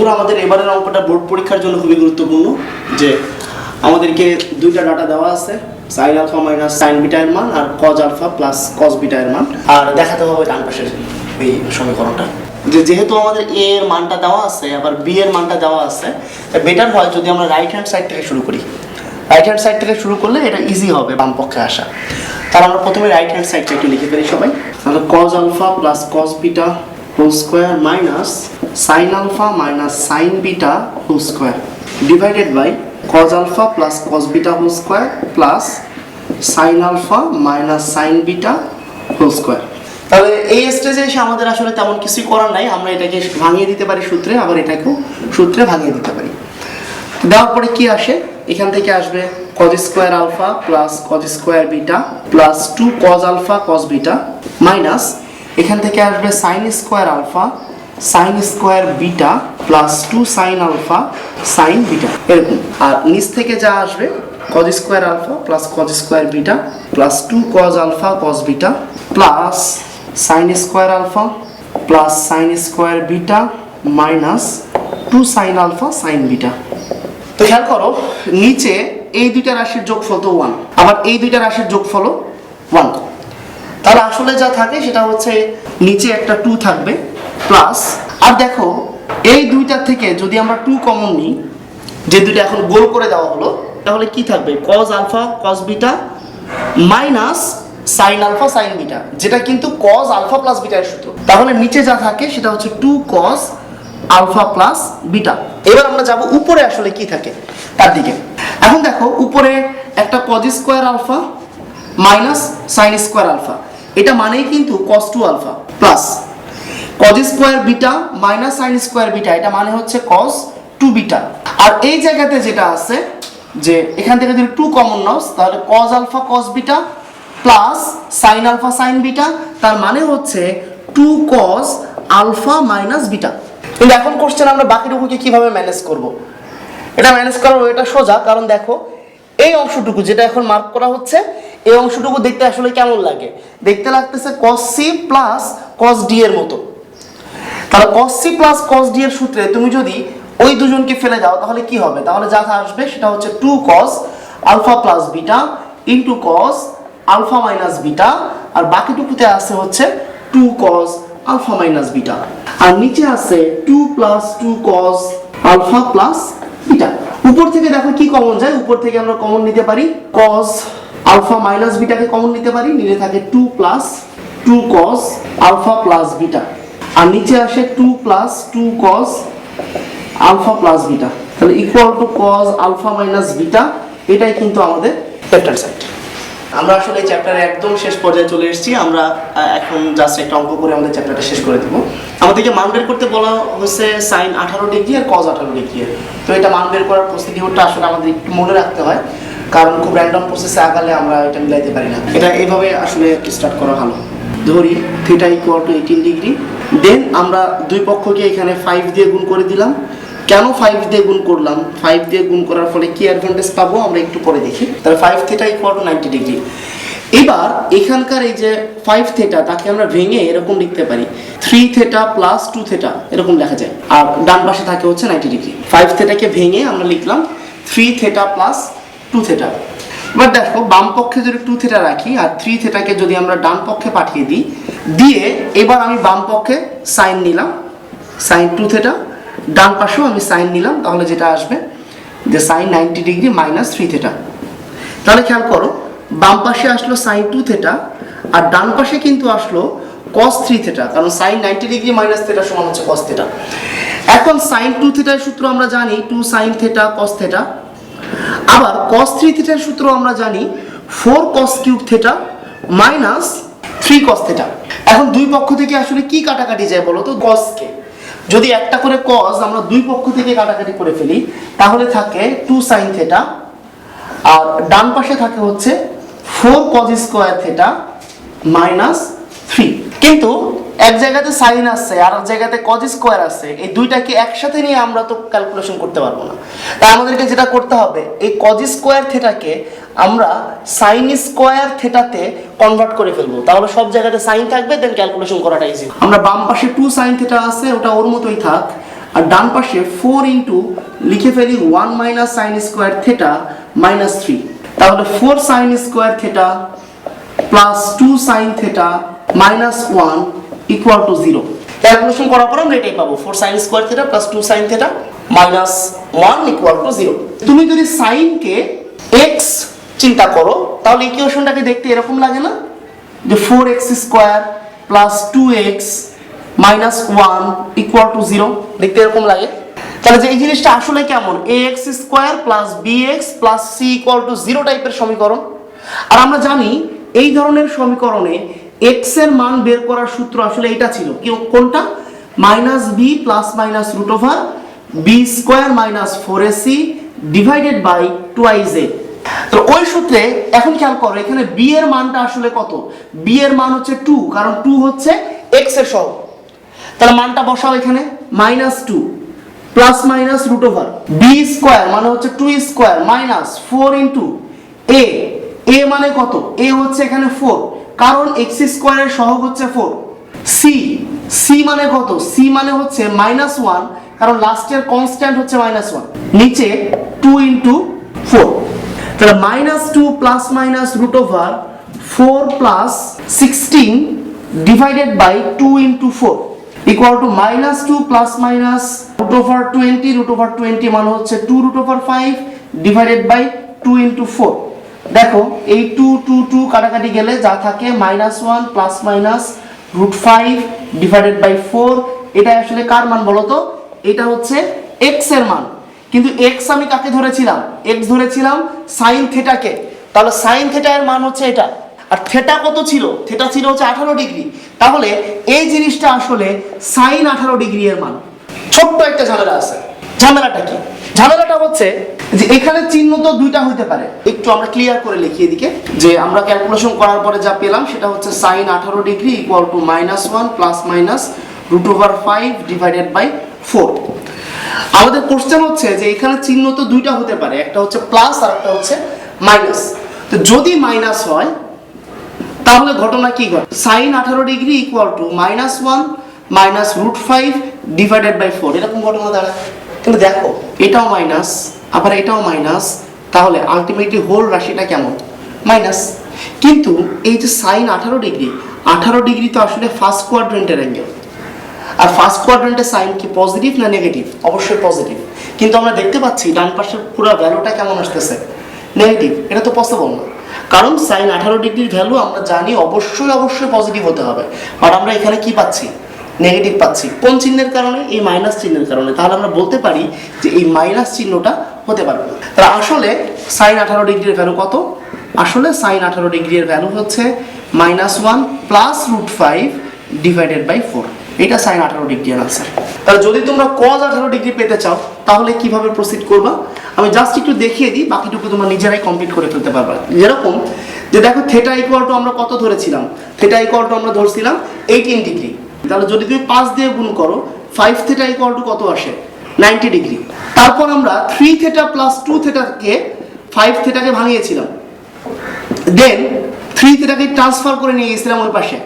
বন্ধুরা, আমাদের এবারের অঙ্কটা বোর্ড পরীক্ষার জন্য খুবই গুরুত্বপূর্ণ যে আমাদেরকে দুইটা ডাটা দেওয়া আছে sine alpha minus sine beta এর মান আর cos alpha plus cos beta এর মান। আর দেখাতে হবে ডান পাশের এই সমীকরণটা। যে যেহেতু আমাদের এ এর মানটা দেওয়া আছে, আবার বি এর মানটা দেওয়া আছে বেটার হয় যদি আমরা রাইট হ্যান্ড সাইড থেকে শুরু করি। রাইট হ্যান্ড সাইড থেকে শুরু করলে এটা ইজি হবে বাম পক্ষে আসা। তাহলে আমরা প্রথমে রাইট হ্যান্ড সাইডটা একটু লিখে ফেলি সবাই। তাহলে cos alpha plus cos beta whole square minus sine alpha minus sine beta whole square divided by cos alpha plus cos beta whole square plus sine alpha minus sine beta whole square তাহলে এই স্টেজে এসে আমাদের আসলে তেমন কিছুই করার নাই, আমরা এটাকে ভাঙিয়ে দিতে পারি সূত্রে, আবার এটাকেও সূত্রে ভাঙিয়ে দিতে পারি। দেওয়ার পরে কি আসে? এখান থেকে আসবে cos square alpha plus cos square beta plus two cos alpha cos beta minus এখান থেকে আসবে sine square alpha sine square beta plus two sine alpha sine beta এরকম। আর নিচ থেকে যা আসবে cos square alpha plus cos square beta plus two cos alpha cos beta plus sine square alpha plus sine square beta minus two sine alpha sine beta তো খেয়াল করো, নিচে এই দুইটা রাশির যোগফল তো ওয়ান আবার এই দুইটা রাশির যোগফল ওয়ান তাহলে আসলে যা থাকে সেটা হচ্ছে নিচে একটা টু থাকবে প্লাস আর দেখো, এই দুইটা থেকে যদি আমরা টু কমন নিই, যে দুইটা এখন গোল করে দেওয়া হলো, তাহলে কি থাকবে? Cos alpha cos beta minus sine alpha sine beta যেটা কিন্তু কজ আলফা প্লাস বিটার সূত্র। তাহলে নিচে যা থাকে, সেটা হচ্ছে two cos alpha plus beta এবার আমরা যাব উপরে আসলে কি থাকে? তার দিকে। এখন দেখো, উপরে একটা cos square alpha minus sine square alpha এটা মানেই কিন্তু cos two alpha plus cos square beta minus sine square beta এটা মানে হচ্ছে কস টু বিটা আর এই জায়গাতে যেটা আছে, যে এখান থেকে যদি টু কমন নাও, তাহলে cos alpha cos beta plus sine alpha sine beta তার মানে হচ্ছে two cos alpha minus beta কিন্তু এখন কোশ্চেন আমরা বাকিটুকুকে কীভাবে ম্যানেজ করব? এটা ম্যানেজ করার এটা সোজা, কারণ দেখো, এই অংশটুকু যেটা এখন মার্ক করা হচ্ছে, এই অংশটুকু দেখতে আসলে কেমন লাগে? দেখতে লাগতেছে কস সি প্লাস ডি এর মতো। তাহলে cos C plus cos D এর সূত্রে তুমি যদি ওই দুজনকে ফেলে দাও, তাহলে কি হবে? তাহলে যা আসবে সেটা হচ্ছে two cos alpha plus beta into cos alpha minus beta আর বাকিটুকুতে আছে হচ্ছে two cos alpha minus beta আর নিচে আছে two plus two cos alpha plus beta উপর থেকে দেখো কি কমন যায়? উপর থেকে আমরা কমন নিতে পারি কস আলফা মাইনাস বিটাকে কমন নিতে পারি, নিলে থাকে two plus two cos alpha plus beta আর নিচে আসে two plus two cos alpha plus beta তাহলে equal to cos alpha minus beta এটাই কিন্তু আমাদের লেফট হ্যান্ড আমরা আসলে এই চ্যাপ্টারে একদম শেষ পর্যায়ে চলে এসেছি। আমরা এখন জাস্ট একটা অঙ্ক করে আমাদের চ্যাপ্টারটা শেষ করে দেবো। আমাদেরকে মান বের করতে বলা হচ্ছে সাইন আঠারো ডিগ্রি আর কজ আঠারো ডিগ্রি তো এটা মান বের করার প্রসিডিউরটা আসলে আমাদের একটু মনে রাখতে হয়। কারণ খুব র্যান্ডম প্রসেসে আগালে আমরা এটা মিলাইতে পারি না। এটা এইভাবে আসলে স্টার্ট করা ভালো। ধরি theta equal to eighteen degree then আমরা দুই পক্ষকে এখানে ফাইভ দিয়ে গুণ করে দিলাম। কেন ফাইভ দিয়ে গুণ করলাম? ফাইভ দিয়ে গুণ করার ফলে কি অ্যাডভান্টেজ পাবো? আমরা একটু পরে দেখি। তাহলে five theta equal to ninety degree এবার এখানকার এই যে ফাইভ থেটা তাকে আমরা ভেঙে এরকম লিখতে পারি। Three theta plus two theta এরকম লেখা যায়। আর ডান পাশে থাকে হচ্ছে নাইনটি ডিগ্রি ফাইভ থেটাকে ভেঙে আমরা লিখলাম three theta plus two theta এবার দেখো, বাম পক্ষে যদি টু থেটা রাখি আর থ্রি থেটাকে যদি আমরা ডান পক্ষে পাঠিয়ে দিই, দিয়ে এবার আমি বাম পক্ষে সাইন নিলাম সাইন টু থেটা ডান পাশেও আমি সাইন নিলাম, তাহলে যেটা আসবে, যে sine ninety degree minus three theta তাহলে খেয়াল করো, বাম পাশে আসলো সাইন টু থেটা আর ডান পাশে কিন্তু আসলো কস থ্রি থেটা কারণ sine ninety degree minus theta সমান হচ্ছে কস থেটা এখন সাইন টু থেটার সূত্র আমরা জানি two sine theta cos theta আবার কস থ্রি থিটার সূত্র আমরা জানি four cos cube theta minus three cos theta এখন দুই পক্ষ থেকে আসলে কি কাটাকাটি যায় বলো তো? কসকে যদি একটা করে কস আমরা দুই পক্ষ থেকে কাটাকাটি করে ফেলি, তাহলে থাকে টু সাইন থেটা আর ডান পাশে থাকে হচ্ছে four cos square theta minus three কিন্তু এক জায়গাতে সাইন আছে, আর এক জায়গাতে কজ স্কোয়ার আছে। এই দুইটাকে একসাথে নিয়ে আমরা তো ক্যালকুলেশন করতে পারব না। তাই আমাদেরকে যেটা করতে হবে, এই কজ স্কোয়ার থেটাকে আমরা সাইন স্কোয়ার থেটাতে কনভার্ট করে ফেলব। তাহলে সব জায়গাতে সাইন থাকবে দেন ক্যালকুলেশন করাটা ইজি আমরা বাম পাশে টু সাইন থেটা আছে, ওটা ওর মতোই থাক। আর ডান পাশে ফোর ইন্টু লিখে ফেলি one minus sine square theta minus three তাহলে four sine square theta plus two sine theta minus one equal to zero calculation করার পর আমরা এটাই পাবো। Four sine square theta plus two sine theta minus one equal to zero তুমি যদি সাইনকে x চিন্তা করো, তাহলে ইকুয়েশনটাকে দেখতে এরকম লাগে না? যে four x square plus two x minus one equal to zero দেখতে এরকম লাগে? তাহলে যে এই জিনিসটা আসলে কেমন? A x square plus b x plus c equal to zero টাইপের সমীকরণ। আর আমরা জানি এই ধরনের সমীকরণে এক্সের মান বের করার সূত্র আসলে এটা ছিল। কি কোনটা? Minus b plus minus root over b square minus four AC divided by twice a তো ওই সূত্রে এখন খেয়াল করো, এখানে বি এর মানটা আসলে কত? বি এর মান হচ্ছে টু কারণ টু হচ্ছে এক্সের সহগ তাহলে মানটা বসাও এখানে minus two plus minus root over b square মানে হচ্ছে two square minus four into a a মানে কত? এ হচ্ছে এখানে ফোর কারণ এক্স স্কোয়ারের সহগ হচ্ছে ফোর সি সি মানে কত? সি মানে হচ্ছে মাইনাস ওয়ান কারণ লাস্টের কনস্ট্যান্ট হচ্ছে মাইনাস ওয়ান নিচে টু ইন্টু ফোর তাহলে minus two plus minus root over four plus sixteen divided by two into four equal to minus two plus minus root over twenty root over twenty মানে হচ্ছে two root over five divided by two into four দেখো, এই two two two কাটাকাটি গেলে যা থাকে minus one plus minus root five divided by four এটা আসলে কার মান বলতো এটা হচ্ছে এক্সের মান। কিন্তু এক্স আমি কাকে ধরেছিলাম? এক্স ধরেছিলাম সাইন থেটাকে তাহলে সাইন থেটা এর মান হচ্ছে এটা। আর থেটা কত ছিল? থেটা ছিল হচ্ছে আঠারো ডিগ্রি। তাহলে এই জিনিসটা আসলে সাইন আঠারো ডিগ্রি এর মান। ছোট্ট একটা ঝামেলা আছে। ঝামেলাটা কি? ঝামেলাটা হচ্ছে যে এখানে চিহ্ন তো দুইটা হইতে পারে। একটু আমরা ক্লিয়ার করে লিখি এদিকে। যে আমরা ক্যালকুলেশন করার পরে যা পেলাম সেটা হচ্ছে সাইন আঠারো degree equal to minus one plus minus root over five divided by four আমাদের কোশ্চেন হচ্ছে যে এখানে চিহ্ন তো দুইটা হতে পারে, একটা হচ্ছে প্লাস আর একটা হচ্ছে মাইনাস তো যদি মাইনাস হয়, তাহলে ঘটনা কি ঘটে? সাইন আঠারো degree equal to minus one minus root five divided by four এরকম ঘটনা দাঁড়ায়। কিন্তু দেখো, এটাও মাইনাস আবার এটাও মাইনাস তাহলে আলটিমেটলি হোল রাশিটা কেমন? মাইনাস কিন্তু এই যে সাইন আঠারো ডিগ্রি আঠারো ডিগ্রি তো আসলে ফার্স্ট কোয়াড্রেন্টের অ্যাঙ্গেল আর ফার্স্ট কোয়াড্রেন্টে সাইন কি পজিটিভ না নেগেটিভ অবশ্যই পজিটিভ কিন্তু আমরা দেখতে পাচ্ছি ডান পাশের পুরো ভ্যালুটা কেমন আসতেছে? নেগেটিভ এটা তো পসিবল না। কারণ সাইন আঠারো ডিগ্রির ভ্যালু আমরা জানি অবশ্যই অবশ্যই পজিটিভ হতে হবে। বাট আমরা এখানে কি পাচ্ছি? নেগেটিভ পাচ্ছি। কোন চিহ্নের কারণে? এই মাইনাস চিহ্নের কারণে। তাহলে আমরা বলতে পারি যে এই মাইনাস চিহ্নটা হতে পারবে। না তাহলে আসলে সাইন আঠারো ডিগ্রির ভ্যালু কত? আসলে সাইন আঠারো ডিগ্রির ভ্যালু হচ্ছে minus one plus root five divided by four এটা সাইন আঠারো ডিগ্রি আনসার তাহলে যদি তোমরা কজ আঠারো ডিগ্রি পেতে চাও, তাহলে কীভাবে প্রসিড করবা? আমি জাস্ট একটু দেখিয়ে দিই, বাকিটুকু তোমরা নিজেরাই কমপ্লিট করে ফেলতে পারবা। যেরকম যে দেখো থেটা ইকুয়াল টু আমরা কত ধরেছিলাম? থেটা ইকুয়াল টু আমরা ধরছিলাম এইটিন ডিগ্রি তাহলে যদি তুমি পাঁচ দিয়ে গুণ করো ফাইভ থেটা ইকুয়াল টু কত আসে? নাইনটি ডিগ্রি তারপর আমরা থ্রি থেটা প্লাস টু থেটাকে ফাইভ থেটাকে ভাঙিয়েছিলাম। দেন থ্রি থেটাকে ট্রান্সফার করে নিয়ে গেছিলাম ওই পাশে।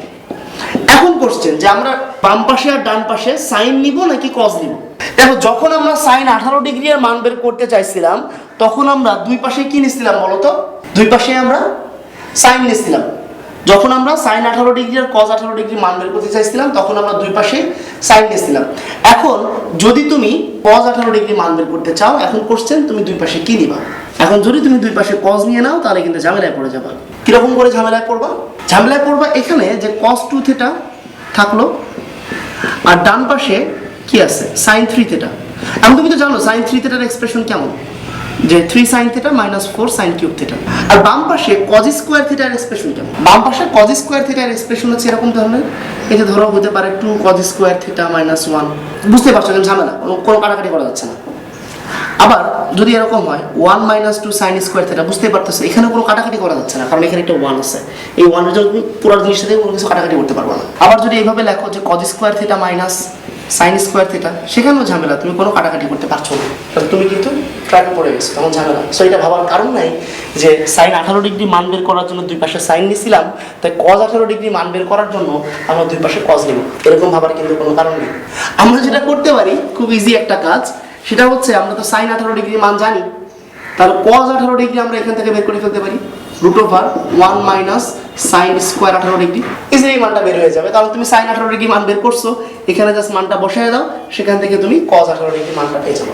এখন কোশ্চেন যে আমরা বাম পাশে আর ডান পাশে সাইন নিব নাকি কজ নিব? দেখো, যখন আমরা সাইন আঠারো ডিগ্রি এর মান বের করতে চাইছিলাম, তখন আমরা দুই পাশে কি নিছিলাম বলতো দুই পাশে আমরা সাইন নিছিলাম। যখন আমরা সাইন আঠারো ডিগ্রি আর কজ আঠারো ডিগ্রি মান বের করতে চাইছিলাম, তখন আমরা দুই পাশে সাইন নিছিলাম এখন যদি তুমি কজ আঠারো ডিগ্রি মান বের করতে চাও, এখন কোশ্চেন তুমি দুই পাশে কি নিবা? এখন যদি তুমি দুই পাশে কজ নিয়ে নাও, তাহলে কিন্তু ঝামেলায় পড়ে যাবা। কীরকম করে ঝামেলায় পড়বা? ঝামেলায় পড়বা এখানে যে কজ টু থেটা থাকল, আর ডান পাশে কি আছে? সাইন থ্রি থেটা এখন তুমি তো জানো সাইন থ্রি থেটার এক্সপ্রেশন কেমন? যে three sine theta minus four sine cube theta আর বাম পাশে কজ স্কোয়ার থেটার এক্সপ্রেশন কেমন? বাম পাশে কজ স্কোয়ার থেটার এক্সপ্রেশন হচ্ছে এরকম ধরনের। এই যে ধরো হতে পারে two cos square theta minus one বুঝতে পারছ কেন ঝামেলা, কোনো- কাটাকাটি করা যাচ্ছে না। আবার যদি এরকম হয় one minus two sine square theta বুঝতে পারতেছো এখানে কোনো কাটাকাটি করা যাচ্ছে না, কারণ এখানে একটা ওয়ান আছে। এই ওয়ানের জন্য তুমি পুরো জিনিসটা দিয়ে কোনো কিছু কাটাকাটি করতে পারব না। আবার যদি এইভাবে লেখো যে cos square theta minus sine square theta সেখানেও ঝামেলা, তুমি কোনো কাটাকাটি করতে পারছ না। তুমি কিন্তু ট্র্যাক পড়ে গেছো, তখন ঝামেলা। সো এটা ভাবার কারণ নাই যে সাইন আঠারো ডিগ্রি মান বের করার জন্য দুই পাশে সাইন নিছিলাম তাই কজ আঠারো ডিগ্রি মান বের করার জন্য আমরা দুই পাশে কজ নেব। এরকম ভাবার কিন্তু কোনো কারণ নেই। আমরা যেটা করতে পারি, খুব ইজি একটা কাজ, সেটা হচ্ছে আমরা তো সাইন আঠারো ডিগ্রি মান জানি, তাহলে কজ আঠারো ডিগ্রি আমরা এখান থেকে বের করে ফেলতে পারি root over one minus sine square আঠারো ডিগ্রি। ইজিলি মানটা বের হয়ে যাবে। কারণ তুমি সাইন আঠারো ডিগ্রি মান বের করছ, এখানে জাস্ট মানটা বসায় দাও, সেখান থেকে তুমি কজ আঠারো ডিগ্রি মানটা পেয়ে যাব।